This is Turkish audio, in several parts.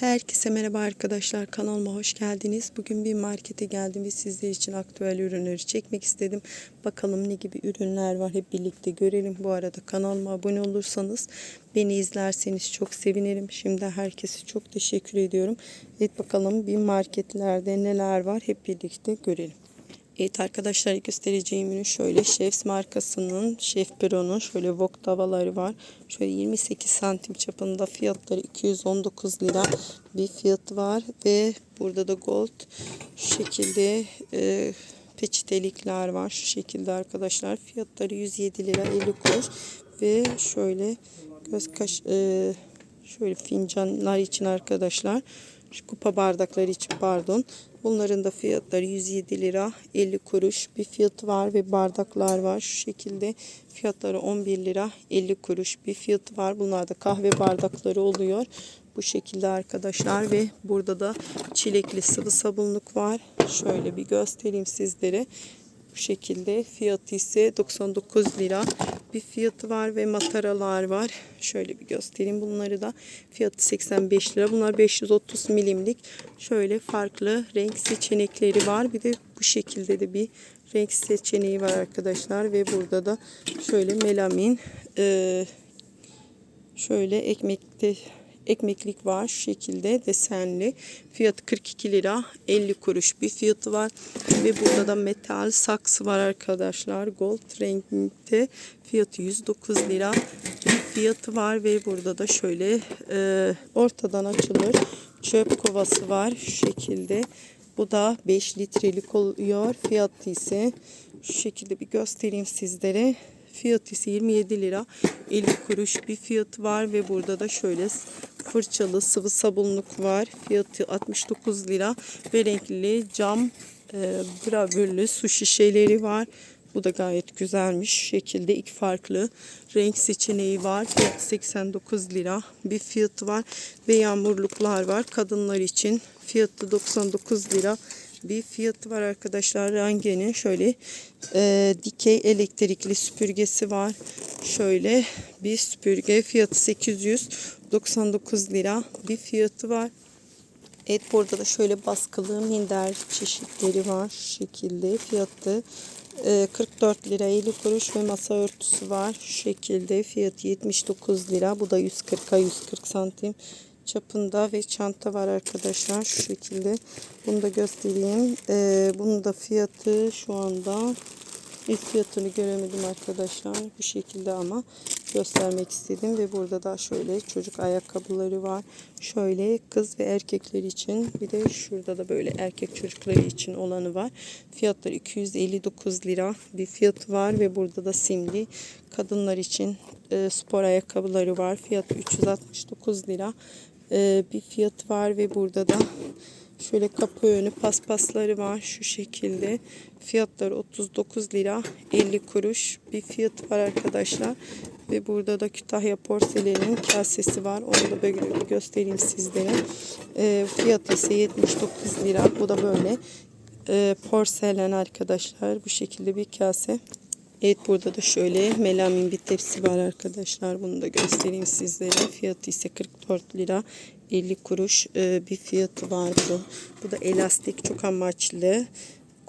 Herkese merhaba arkadaşlar kanalıma hoş geldiniz. Bugün bir markete geldim ve sizler için aktüel ürünleri çekmek istedim. Bakalım ne gibi ürünler var hep birlikte görelim. Bu arada kanalıma abone olursanız beni izlerseniz çok sevinirim. Şimdi herkese çok teşekkür ediyorum. Evet bakalım bir marketlerde neler var hep birlikte görelim. Evet arkadaşlar göstereceğim ürün şöyle Chefs markasının Chef Bro'nun şöyle wok tavaları var. Şöyle 28 santim çapında fiyatları 219 lira bir fiyat var ve burada da gold şu şekilde e, peçetelikler var şu şekilde arkadaşlar fiyatları 107 lira 50 kuruş ve şöyle göz kaş e, şöyle fincanlar için arkadaşlar şu kupa bardakları için pardon. Bunların da fiyatları 107 lira 50 kuruş bir fiyatı var ve bardaklar var. Şu şekilde fiyatları 11 lira 50 kuruş bir fiyatı var. Bunlar da kahve bardakları oluyor. Bu şekilde arkadaşlar ve burada da çilekli sıvı sabunluk var. Şöyle bir göstereyim sizlere. Bu şekilde fiyatı ise 99 lira bir fiyatı var ve mataralar var. Şöyle bir göstereyim bunları da. Fiyatı 85 lira. Bunlar 530 milimlik. Şöyle farklı renk seçenekleri var. Bir de bu şekilde de bir renk seçeneği var arkadaşlar. Ve burada da şöyle melamin şöyle ekmekte ekmeklik var şu şekilde desenli. Fiyatı 42 lira 50 kuruş bir fiyatı var. Ve burada da metal saksı var arkadaşlar. Gold renkte fiyatı 109 lira bir fiyatı var ve burada da şöyle e, ortadan açılır çöp kovası var şu şekilde. Bu da 5 litrelik oluyor. Fiyatı ise şu şekilde bir göstereyim sizlere. Fiyatı ise 27 lira 50 kuruş bir fiyatı var ve burada da şöyle fırçalı sıvı sabunluk var. Fiyatı 69 lira ve renkli cam e, gravürlü su şişeleri var. Bu da gayet güzelmiş. Şekilde iki farklı renk seçeneği var. Fiyatı 89 lira bir fiyatı var. Ve yağmurluklar var. Kadınlar için fiyatı 99 lira bir fiyatı var arkadaşlar. Range'nin şöyle e, dikey elektrikli süpürgesi var. Şöyle bir süpürge fiyatı 899 lira bir fiyatı var. Evet burada da şöyle baskılı minder çeşitleri var. Şu şekilde fiyatı e, 44 lira 50 kuruş ve masa örtüsü var. Şu şekilde fiyatı 79 lira. Bu da 140'a 140 santim çapında ve çanta var arkadaşlar. Şu şekilde. Bunu da göstereyim. E, bunun da fiyatı şu anda İlk fiyatını göremedim arkadaşlar. Bu şekilde ama göstermek istedim. Ve burada da şöyle çocuk ayakkabıları var. Şöyle kız ve erkekler için. Bir de şurada da böyle erkek çocukları için olanı var. Fiyatları 259 lira bir fiyatı var. Ve burada da simli kadınlar için e, spor ayakkabıları var. Fiyatı 369 lira e, bir fiyatı var. Ve burada da Şöyle kapı önü paspasları var şu şekilde. Fiyatları 39 lira 50 kuruş bir fiyat var arkadaşlar. Ve burada da Kütahya porselenin kasesi var. Onu da böyle göstereyim sizlere. E, fiyatı ise 79 lira. Bu da böyle e, porselen arkadaşlar. Bu şekilde bir kase. Evet burada da şöyle melamin bir tepsi var arkadaşlar. Bunu da göstereyim sizlere. Fiyatı ise 44 lira 50 kuruş e, bir fiyatı var bu. Bu da elastik çok amaçlı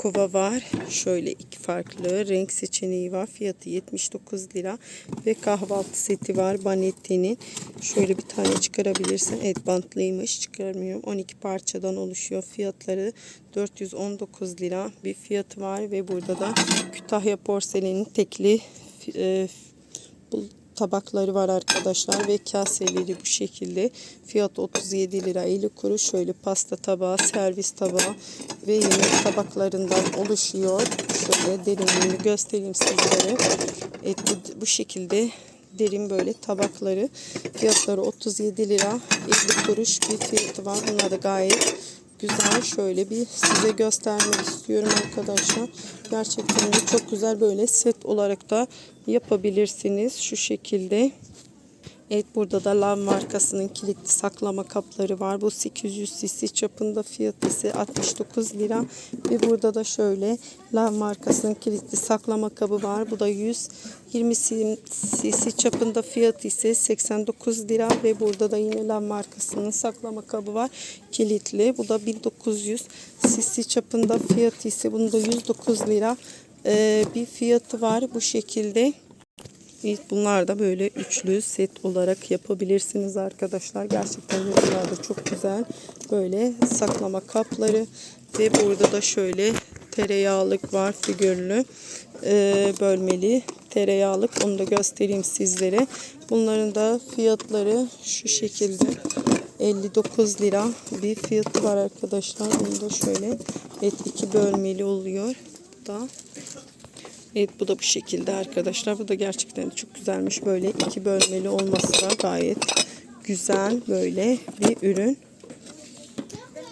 kova var. Şöyle iki farklı renk seçeneği var. Fiyatı 79 lira ve kahvaltı seti var Banetti'nin. Şöyle bir tane çıkarabilirsin. Evet bantlıymış. Çıkarmıyorum. 12 parçadan oluşuyor. Fiyatları 419 lira bir fiyatı var ve burada da Kütahya porselenin tekli e, tabakları var arkadaşlar ve kaseleri bu şekilde. Fiyat 37 lira 50 kuruş. Şöyle pasta tabağı, servis tabağı ve yemek tabaklarından oluşuyor. Şöyle derinliğini göstereyim sizlere. Evet bu, bu şekilde derin böyle tabakları. Fiyatları 37 lira 50 kuruş bir fiyatı var. Bunlar da gayet güzel. Şöyle bir size göstermek istiyorum arkadaşlar. Gerçekten de çok güzel böyle set olarak da yapabilirsiniz. Şu şekilde. Evet burada da Lav markasının kilitli saklama kapları var. Bu 800 cc çapında fiyatı ise 69 lira. Ve burada da şöyle Lav markasının kilitli saklama kabı var. Bu da 120 cc çapında fiyatı ise 89 lira. Ve burada da yine Lav markasının saklama kabı var. Kilitli. Bu da 1900 cc çapında fiyatı ise bunda 109 lira. Bir fiyatı var bu şekilde. Bunlar da böyle üçlü set olarak yapabilirsiniz arkadaşlar. Gerçekten bunlar da çok güzel. Böyle saklama kapları ve burada da şöyle tereyağlık var figürlü ee, bölmeli tereyağlık. Onu da göstereyim sizlere. Bunların da fiyatları şu şekilde 59 lira bir fiyatı var arkadaşlar. Bunu da şöyle evet iki bölmeli oluyor. Bu da Evet bu da bu şekilde arkadaşlar. Bu da gerçekten çok güzelmiş. Böyle iki bölmeli olması da gayet güzel böyle bir ürün.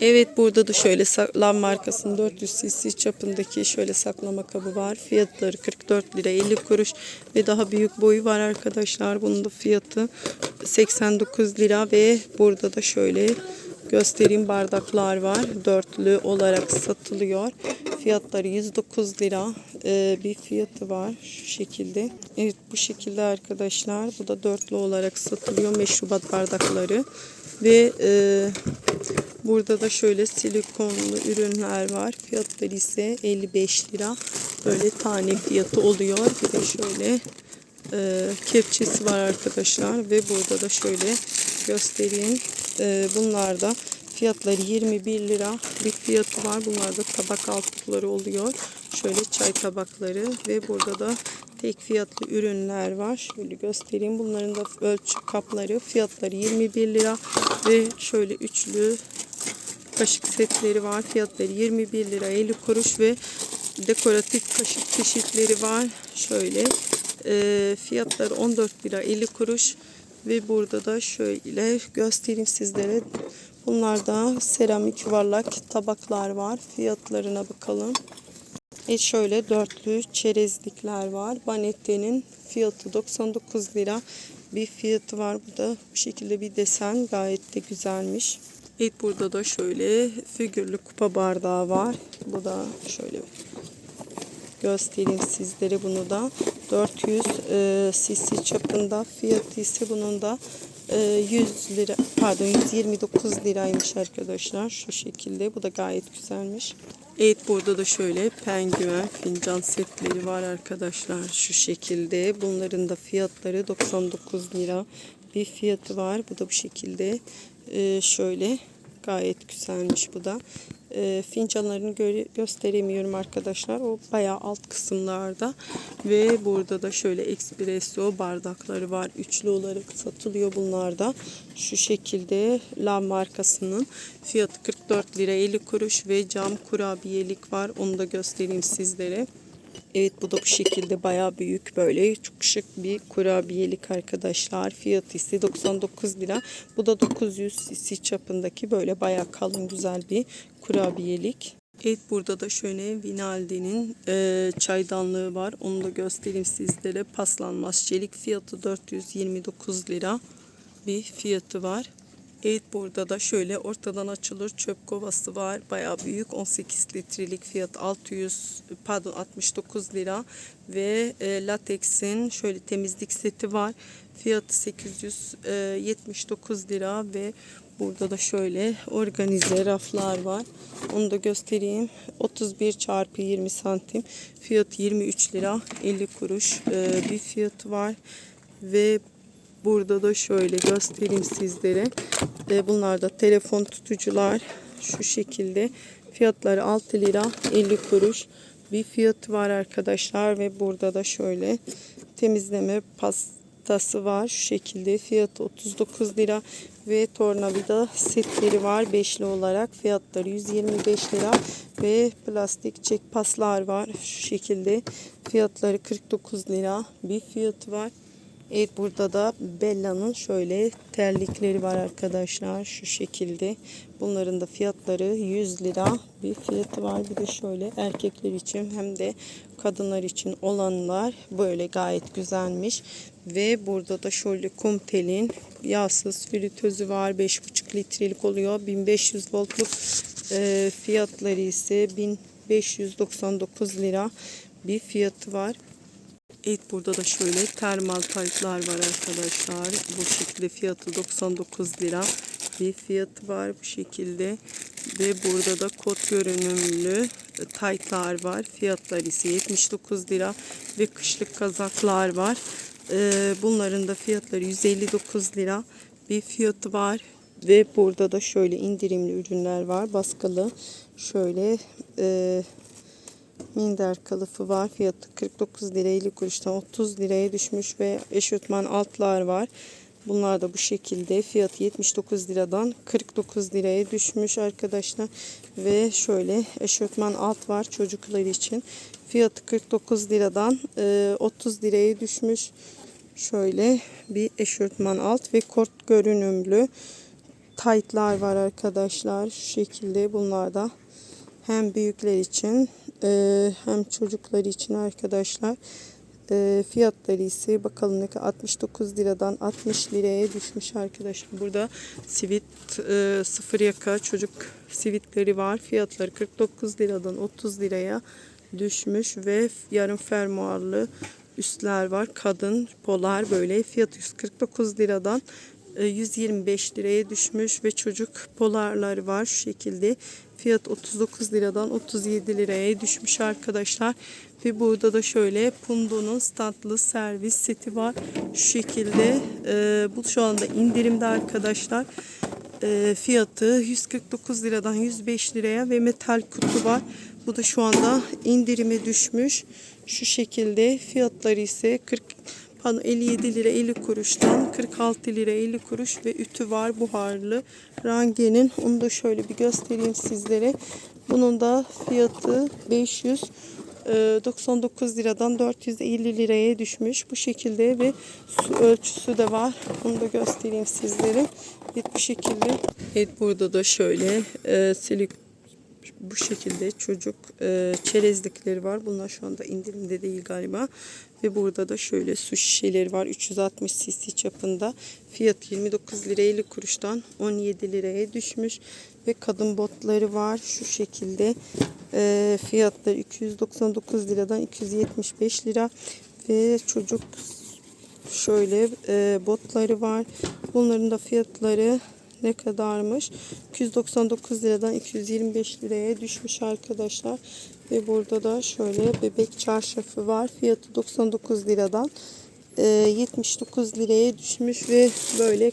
Evet burada da şöyle Lav markasının 400 cc çapındaki şöyle saklama kabı var. Fiyatları 44 lira 50 kuruş ve daha büyük boyu var arkadaşlar. Bunun da fiyatı 89 lira ve burada da şöyle göstereyim bardaklar var. Dörtlü olarak satılıyor. Fiyatları 109 lira ee, bir fiyatı var şu şekilde. Evet bu şekilde arkadaşlar. Bu da dörtlü olarak satılıyor meşrubat bardakları. Ve e, burada da şöyle silikonlu ürünler var. Fiyatları ise 55 lira. Böyle tane fiyatı oluyor. Bir de şöyle e, kepçesi var arkadaşlar. Ve burada da şöyle göstereyim. E, bunlar da fiyatları 21 lira bir fiyatı var. Bunlar da tabak altlıkları oluyor. Şöyle çay tabakları ve burada da tek fiyatlı ürünler var. Şöyle göstereyim. Bunların da ölçü kapları fiyatları 21 lira ve şöyle üçlü kaşık setleri var. Fiyatları 21 lira 50 kuruş ve dekoratif kaşık çeşitleri var. Şöyle e, fiyatları 14 lira 50 kuruş ve burada da şöyle göstereyim sizlere. Bunlar da seramik yuvarlak tabaklar var. Fiyatlarına bakalım. E şöyle dörtlü çerezlikler var. Banette'nin fiyatı 99 lira bir fiyatı var. Burada bu şekilde bir desen gayet de güzelmiş. Evet burada da şöyle figürlü kupa bardağı var. Bu da şöyle göstereyim sizlere bunu da. 400 e, cc çapında. Fiyatı ise bunun da 100 lira pardon 129 liraymış arkadaşlar şu şekilde. Bu da gayet güzelmiş. Evet burada da şöyle penguen fincan setleri var arkadaşlar şu şekilde. Bunların da fiyatları 99 lira bir fiyatı var. Bu da bu şekilde Ee, şöyle gayet güzelmiş bu da e, fincanlarını gö gösteremiyorum arkadaşlar. O bayağı alt kısımlarda ve burada da şöyle espresso bardakları var. Üçlü olarak satılıyor bunlar da. Şu şekilde La markasının fiyatı 44 lira 50 kuruş ve cam kurabiyelik var. Onu da göstereyim sizlere. Evet bu da bu şekilde baya büyük böyle çok şık bir kurabiyelik arkadaşlar. Fiyatı ise 99 lira. Bu da 900 cc çapındaki böyle baya kalın güzel bir kurabiyelik. Evet burada da şöyle Vinaldi'nin e, çaydanlığı var. Onu da göstereyim sizlere. Paslanmaz çelik fiyatı 429 lira bir fiyatı var. Evet burada da şöyle ortadan açılır çöp kovası var. Bayağı büyük 18 litrelik fiyat 600 pardon 69 lira ve e, lateksin şöyle temizlik seti var. Fiyatı 879 lira ve burada da şöyle organize raflar var. Onu da göstereyim. 31 çarpı 20 santim. Fiyatı 23 lira 50 kuruş e, bir fiyatı var ve Burada da şöyle göstereyim sizlere. E, bunlar da telefon tutucular. Şu şekilde. Fiyatları 6 lira 50 kuruş. Bir fiyatı var arkadaşlar. Ve burada da şöyle temizleme pastası var. Şu şekilde. Fiyatı 39 lira. Ve tornavida setleri var. Beşli olarak. Fiyatları 125 lira. Ve plastik çek paslar var. Şu şekilde. Fiyatları 49 lira. Bir fiyatı var. Evet burada da Bella'nın şöyle terlikleri var arkadaşlar. Şu şekilde. Bunların da fiyatları 100 lira bir fiyatı var. Bir de şöyle erkekler için hem de kadınlar için olanlar böyle gayet güzelmiş. Ve burada da şöyle Kumtel'in yağsız fritözü var. 5,5 litrelik oluyor. 1500 voltluk e, fiyatları ise 1599 lira bir fiyatı var. Evet burada da şöyle termal taytlar var arkadaşlar. Bu şekilde fiyatı 99 lira bir fiyatı var bu şekilde. Ve burada da kot görünümlü taytlar var. Fiyatlar ise 79 lira ve kışlık kazaklar var. Ee, bunların da fiyatları 159 lira bir fiyatı var. Ve burada da şöyle indirimli ürünler var. Baskılı şöyle e, Minder kılıfı var. Fiyatı 49 lira 50 kuruştan 30 liraya düşmüş ve eşofman altlar var. Bunlar da bu şekilde fiyatı 79 liradan 49 liraya düşmüş arkadaşlar. Ve şöyle eşofman alt var çocuklar için. Fiyatı 49 liradan e, 30 liraya düşmüş. Şöyle bir eşofman alt ve kort görünümlü taytlar var arkadaşlar. Şu şekilde bunlar da hem büyükler için e, hem çocuklar için arkadaşlar. E, fiyatları ise bakalım ne kadar 69 liradan 60 liraya düşmüş arkadaşlar. Burada sivit e, sıfır yaka çocuk sivitleri var. Fiyatları 49 liradan 30 liraya düşmüş ve yarım fermuarlı üstler var. Kadın polar böyle fiyatı 149 liradan e, 125 liraya düşmüş ve çocuk polarları var şu şekilde. Fiyat 39 liradan 37 liraya düşmüş arkadaşlar. Ve burada da şöyle Pundo'nun standlı servis seti var. Şu şekilde e, bu şu anda indirimde arkadaşlar. E, fiyatı 149 liradan 105 liraya ve metal kutu var. Bu da şu anda indirime düşmüş. Şu şekilde fiyatları ise 40 pardon 57 lira 50 kuruştan 46 lira 50 kuruş ve ütü var buharlı Range'nin. Onu da şöyle bir göstereyim sizlere. Bunun da fiyatı 500 e, 99 liradan 450 liraya düşmüş. Bu şekilde ve su ölçüsü de var. Onu da göstereyim sizlere. Evet bu şekilde. Evet burada da şöyle e, silik bu şekilde çocuk e, çerezlikleri var. Bunlar şu anda indirimde değil galiba. Ve burada da şöyle su şişeleri var. 360 cc çapında. Fiyat 29 lira 50 kuruştan 17 liraya düşmüş. Ve kadın botları var. Şu şekilde e, fiyatları 299 liradan 275 lira. Ve çocuk şöyle e, botları var. Bunların da fiyatları ne kadarmış? 299 liradan 225 liraya düşmüş arkadaşlar. Ve burada da şöyle bebek çarşafı var. Fiyatı 99 liradan e, 79 liraya düşmüş ve böyle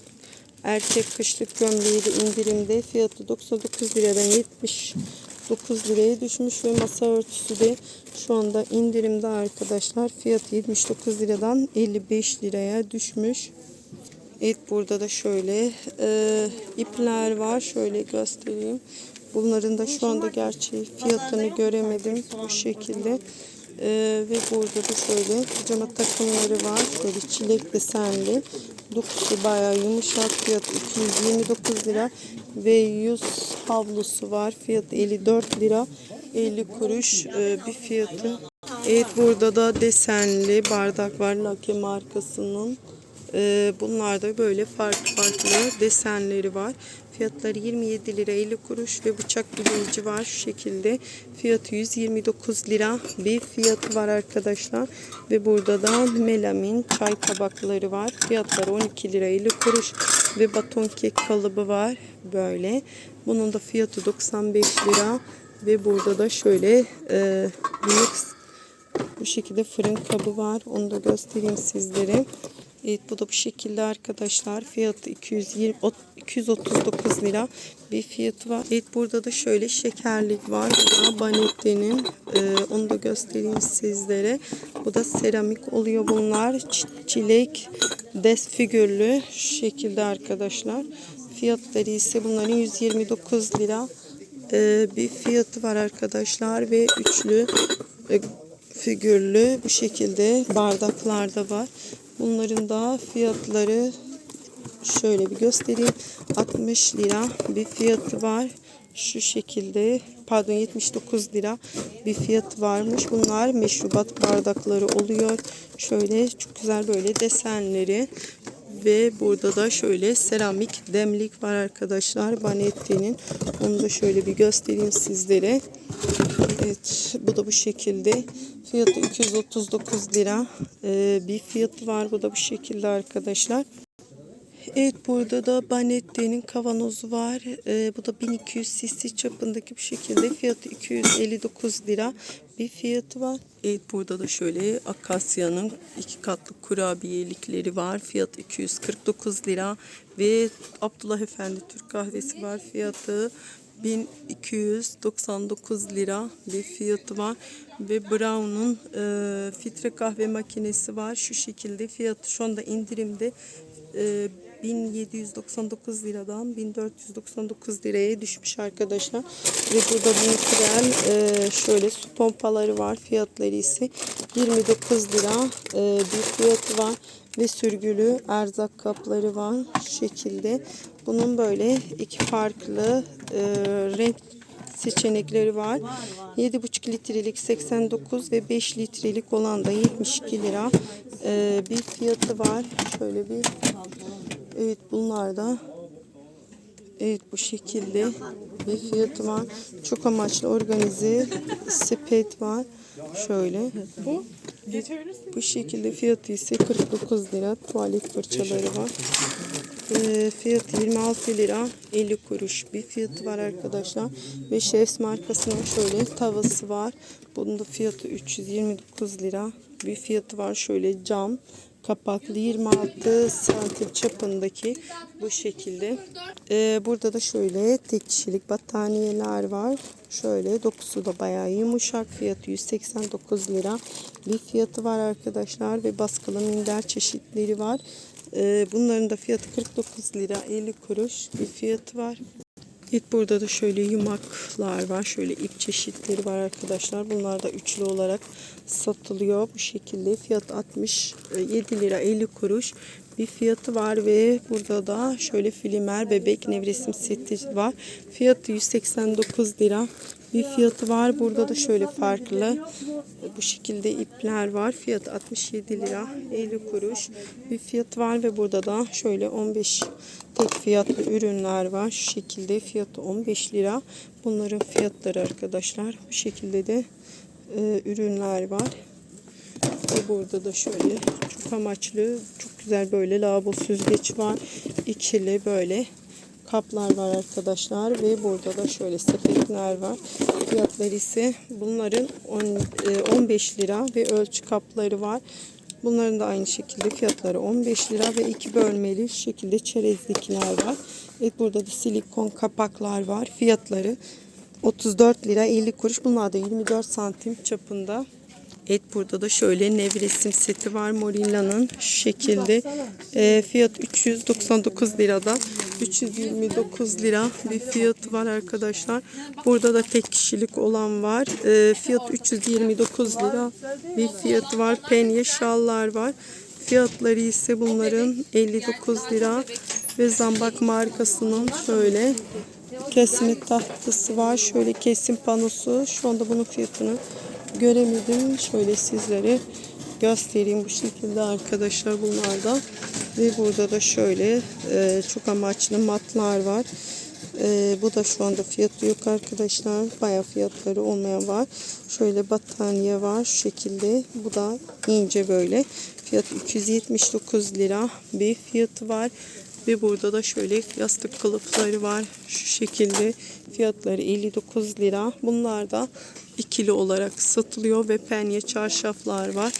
erkek kışlık gömleği de indirimde. Fiyatı 99 liradan 79 liraya düşmüş ve masa örtüsü de şu anda indirimde arkadaşlar. Fiyatı 79 liradan 55 liraya düşmüş. Evet burada da şöyle e, ipler var. Şöyle göstereyim. Bunların da şu anda gerçi fiyatını göremedim bu şekilde. E, ve burada da şöyle pijama takımları var. Şöyle çilek desenli. Dokusu bayağı yumuşak. Fiyatı 229 lira. Ve yüz havlusu var. Fiyatı 54 lira. 50 kuruş e, bir fiyatı. Evet burada da desenli bardak var. Lucky markasının. Ee, bunlar da böyle farklı farklı desenleri var. Fiyatları 27 lira 50 kuruş ve bıçak bileyici var şu şekilde. Fiyatı 129 lira bir fiyatı var arkadaşlar. Ve burada da melamin çay tabakları var. Fiyatları 12 lira 50 kuruş ve baton kek kalıbı var böyle. Bunun da fiyatı 95 lira ve burada da şöyle e, büyük bu şekilde fırın kabı var. Onu da göstereyim sizlere. Evet bu da bu şekilde arkadaşlar. Fiyatı 220 239 lira bir fiyatı var. Evet burada da şöyle şekerlik var. Bu da Banetti'nin. Ee, onu da göstereyim sizlere. Bu da seramik oluyor bunlar. Çilek des figürlü şekilde arkadaşlar. Fiyatları ise bunların 129 lira ee, bir fiyatı var arkadaşlar ve üçlü e, figürlü bu şekilde bardaklarda var. Bunların da fiyatları şöyle bir göstereyim. 60 lira bir fiyatı var. Şu şekilde pardon 79 lira bir fiyat varmış. Bunlar meşrubat bardakları oluyor. Şöyle çok güzel böyle desenleri ve burada da şöyle seramik demlik var arkadaşlar. Banetti'nin. Onu da şöyle bir göstereyim sizlere. Evet bu da bu şekilde. Fiyatı 239 lira. Ee, bir fiyatı var. Bu da bu şekilde arkadaşlar. Evet burada da Banetti'nin kavanozu var. Ee, bu da 1200 cc çapındaki bu şekilde. Fiyatı 259 lira bir fiyatı var. Evet burada da şöyle Akasya'nın iki katlı kurabiyelikleri var. Fiyatı 249 lira. Ve Abdullah Efendi Türk kahvesi var. Fiyatı 1299 lira bir fiyatı var ve Brown'un e, filtre kahve makinesi var. Şu şekilde fiyatı şu anda indirimde e, 1799 liradan 1499 liraya düşmüş arkadaşlar. Ve burada bunu krem e, şöyle su pompaları var. Fiyatları ise 29 lira e, bir fiyatı var ve sürgülü erzak kapları var şekilde bunun böyle iki farklı e, renk seçenekleri var. 7,5 litrelik 89 ve 5 litrelik olan da 72 lira e, bir fiyatı var. Şöyle bir evet bunlar da evet bu şekilde bir fiyatı var. Çok amaçlı organize sepet var. Şöyle. Bu bu şekilde fiyatı ise 49 lira. Tuvalet fırçaları var. E, fiyatı 26 lira 50 kuruş bir fiyatı var arkadaşlar. Ve Chefs markasının şöyle tavası var. Bunun da fiyatı 329 lira. Bir fiyatı var şöyle cam kapaklı 26 santim çapındaki bu şekilde. Ee, burada da şöyle tek kişilik battaniyeler var. Şöyle dokusu da bayağı yumuşak. Fiyatı 189 lira. Bir fiyatı var arkadaşlar ve baskılı minder çeşitleri var. Ee, bunların da fiyatı 49 lira 50 kuruş bir fiyatı var. Evet burada da şöyle yumaklar var. Şöyle ip çeşitleri var arkadaşlar. Bunlar da üçlü olarak satılıyor bu şekilde. Fiyat 67 lira 50 kuruş bir fiyatı var ve burada da şöyle filmer bebek nevresim seti var. Fiyatı 189 lira bir fiyatı var. Burada da şöyle farklı bu şekilde ipler var. Fiyatı 67 lira 50 kuruş bir fiyatı var ve burada da şöyle 15 tek fiyatlı ürünler var. Şu şekilde fiyatı 15 lira. Bunların fiyatları arkadaşlar bu şekilde de e, ürünler var. Ve burada da şöyle çok amaçlı güzel böyle lavabo süzgeç var. İkili böyle kaplar var arkadaşlar ve burada da şöyle sepetler var. Fiyatları ise bunların 10, e, 15 lira ve ölçü kapları var. Bunların da aynı şekilde fiyatları 15 lira ve iki bölmeli şekilde çerezlikler var. Evet burada da silikon kapaklar var. Fiyatları 34 lira 50 kuruş. Bunlar da 24 santim çapında. Evet burada da şöyle nevresim seti var Morilla'nın şu şekilde. E, fiyat 399 lirada. 329 lira bir fiyatı var arkadaşlar. Burada da tek kişilik olan var. E, fiyat 329 lira bir fiyatı var. Penye şallar var. Fiyatları ise bunların 59 lira ve zambak markasının şöyle kesim tahtası var. Şöyle kesim panosu. Şu anda bunun fiyatını göremedim. Şöyle sizlere göstereyim bu şekilde arkadaşlar bunlarda. Ve burada da şöyle e, çok amaçlı matlar var. E, bu da şu anda fiyatı yok arkadaşlar. Baya fiyatları olmayan var. Şöyle battaniye var şu şekilde. Bu da ince böyle. Fiyatı 279 lira bir fiyatı var. Ve burada da şöyle yastık kılıfları var. Şu şekilde fiyatları 59 lira. Bunlar da ikili olarak satılıyor ve penye çarşaflar var.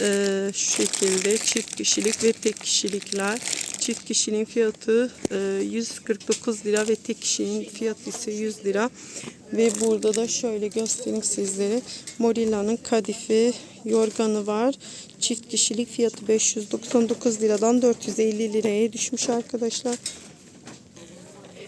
Ee, şu şekilde çift kişilik ve tek kişilikler. Çift kişinin fiyatı e, 149 lira ve tek kişinin fiyatı ise 100 lira. Ve burada da şöyle göstereyim sizlere. Morilla'nın kadife yorganı var. Çift kişilik fiyatı 599 liradan 450 liraya düşmüş arkadaşlar.